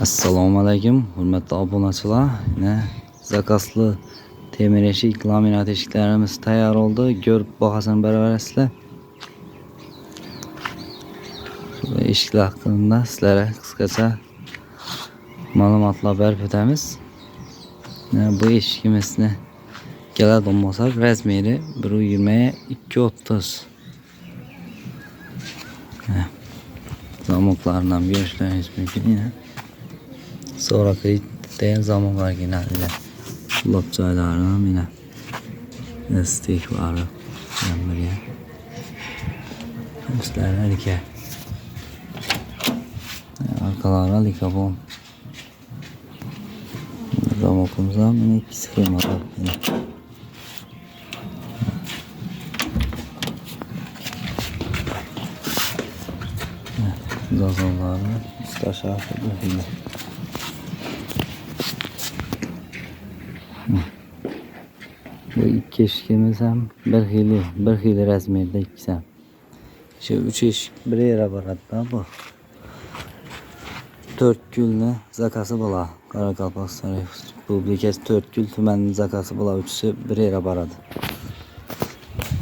Assalomu alaykum hurmatli obunachilar. Yine zakaslı temir eshik laminat eshiklarimiz tayyor oldu. Ko'rib bahasini berabersizlar. Şurada eshiklar haqida sizlarga qisqacha ma'lumotlar berib o'tamiz. Bu eshigimizni keladigan bo'lsak, razmeri 1.20 2.30. Zamoklarini ko'rishlaringiz mumkin Sonraki dayan zamoklar genelde kulak joylarini yine destek var. Yanlarga. Sizlar harika. Arkalara likabon. Zamokimiz ham yine ikki sxema var. Yine. Gazonlarni ustashar qildi. Bu ikki eshigimiz ham bir xili, bir xil razmerda ikkisi ham. Shu uch eshik bir yere boradi bu. To'rtgulni zakasi bo'la. Qoraqalpog'iston Respublikasi To'rtgul tumanining zakasi bo'la. Uchisi bir yere boradi.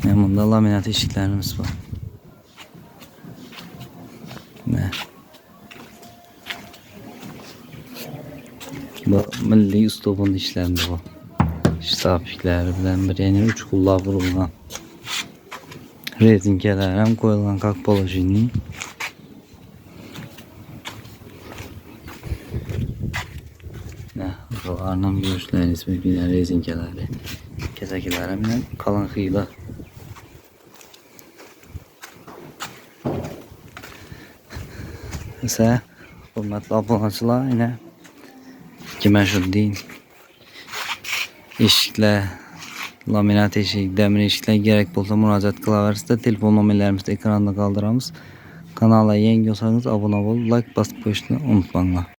Mana bunda laminat eshiklarimiz bor. Bu milliy uslubun ishlarida bu sabitlerden birinin üç kulla vurulan rezinkelerden koyulan kakbalajının Arnam görüşlərin nisbətlər rezinkələri, kəsəkələri ilə qalan xıyla isə hörmətli abunəçilər ilə ki məşhur deyil eshiklar laminat eshik demir eshiklar kerak bo'lsa murojaat qilaversizlar telefon nomerlarimizni ekranda qoldiramiz kanalga yangi bo'lsangiz obuna bo'lib like bosib qo'yishni unutmanglar